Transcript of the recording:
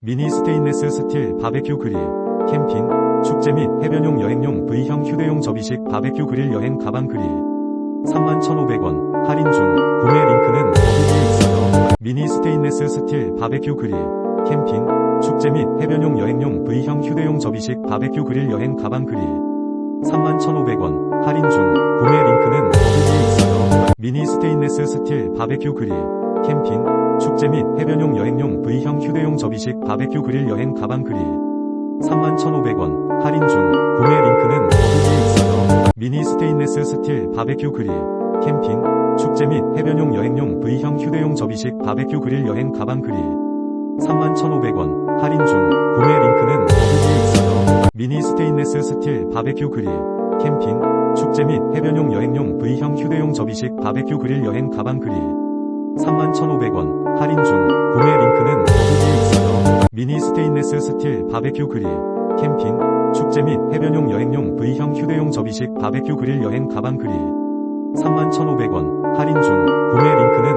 미니 스테인레스 스틸 바베큐 그릴, 캠핑, 축제 및 해변용 여행용 V형 휴대용 접이식 바베큐 그릴 여행 가방 그릴. 31,500원, 할인 중, 구매 링크는 더보기에 있어요. 미니 스테인레스 스틸 바베큐 그릴, 캠핑, 축제 및 해변용 여행용 V형 휴대용 접이식 바베큐 그릴 여행 가방 그릴. 31,500원, 할인 중, 구매 링크는 더보기에 있어요. 미니 스테인레스 스틸 바베큐 그릴, 캠핑, 축제 및 해변용 여행용 V형 휴대용 접이식 바베큐 그릴 여행 가방 그릴. 31,500원, 할인 중, 구매 링크는 더보기에 있어요. 미니 스테인레스 스틸 바베큐 그릴, 캠핑, 축제 및 해변용 여행용 V형 휴대용 접이식 바베큐 그릴 여행 가방 그릴. 31,500원, 할인 중, 구매 링크는 더보기에 있어요. 미니 스테인레스 스틸 바베큐 그릴, 캠핑, 축제 및 해변용 여행용 V형 휴대용 접이식 바베큐 그릴 여행 가방 그릴. 31,500원, 할인 중, 구매 링크는 있어요. 미니 스테인레스 스틸 바베큐 그릴, 캠핑, 축제 및 해변용 여행용 V형 휴대용 접이식 바베큐 그릴 여행 가방 그릴. 31,500원, 할인 중, 구매 링크는